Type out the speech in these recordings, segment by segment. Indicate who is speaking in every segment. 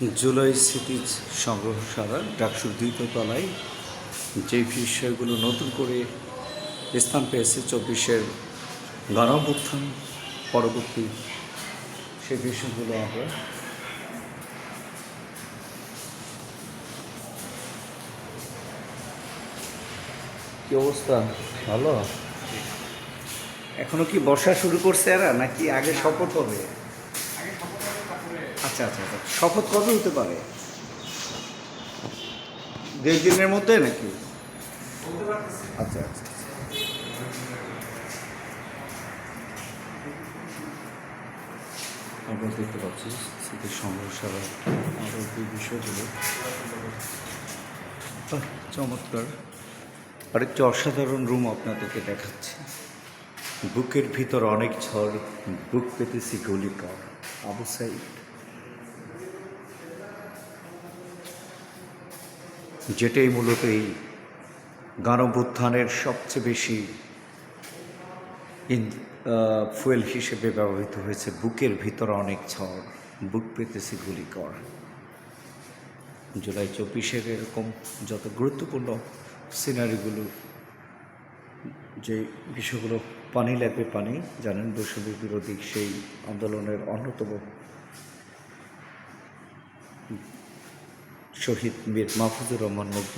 Speaker 1: জুলাই স্মৃতিজ সংগ্রহশালা ডাকসুর দ্বিতীয় তলায় যে বিষয়গুলো নতুন করে স্থান পেয়েছে চব্বিশের গণঅভ্যুত্থান পরবর্তী, সেই বিষয়গুলো আমরা কি অবস্থা? ভালো? এখনও কি বর্ষা শুরু করছে এরা, নাকি আগে শপথ হবে? আচ্ছা আচ্ছা শপথ কবে হতে পারে? দেড় দিনের মধ্যে নাকি? আচ্ছা আচ্ছা আচ্ছা। আমরা দেখতে পাচ্ছি স্মৃতির সংগ্রহশালা আরও এই বিষয়গুলো। চমৎকার। আরেকটি অসাধারণ রুম আপনাদেরকে দেখাচ্ছি। বুকের ভিতর অনেক ঝড়, বুক পেতেছি গলিকার আবু সাইদ। যেটাই মূলত এই গানবোত্থানের সবচেয়ে বেশি ইন ফুয়েল হিসেবে ব্যবহৃত হয়েছে। বুকের ভিতরে অনেক ঝড়, বুক পেতেছি গুলিকর জুলাই চব্বিশের এরকম যত গুরুত্বপূর্ণ সিনারিগুলো, যে বিষয়গুলো পানি লাগবে পানি, জানেন বৈষম্য বিরোধী সেই আন্দোলনের অন্যতম শহীদ মীর মাহফুজুর রহমান মুগ্ধ।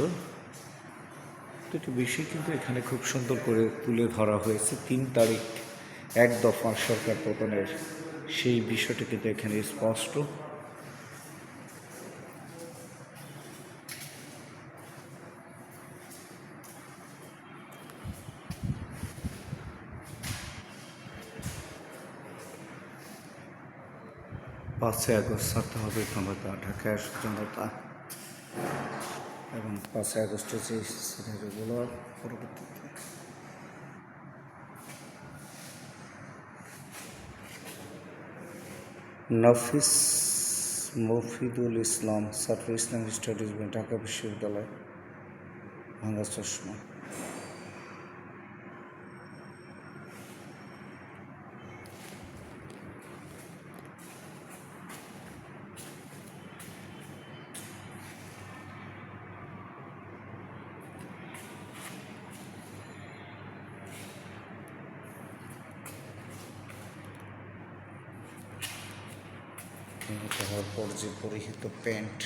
Speaker 1: দুটি বিষয় কিন্তু এখানে খুব সুন্দর করে তুলে ধরা হয়েছে। তিন তারিখ, এক দফা সরকার পতনের সেই বিষয়টি কিন্তু এখানে স্পষ্ট। পাঁচই আগস্ট ছাড়তে হবে ক্ষমতা, ঢাকায় জনতা। এবং পাঁচই আগস্টের যে সিনারিগুলো পরবর্তীতে নফিস মফিদুল ইসলাম, ছাত্র ইসলাম স্টাডিজ, ঢাকা বিশ্ববিদ্যালয়, ভাঙ্গা চশমা। নিহত হওয়ার পর যে পরিহিত প্যান্ট